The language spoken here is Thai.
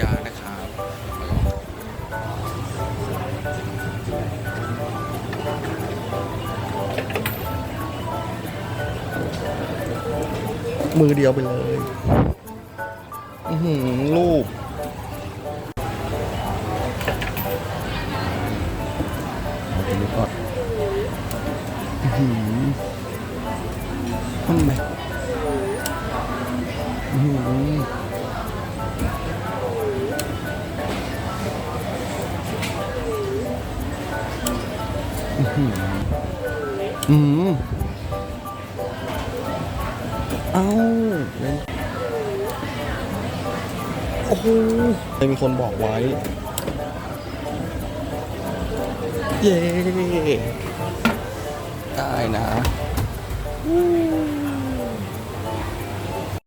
ยานะครับมือเดียวไปเลยรูปเอาไปลูก่อนทำไมอืม อื้มเอ้าโอ้โหมีคนบอกไว้ เย้ได้นะ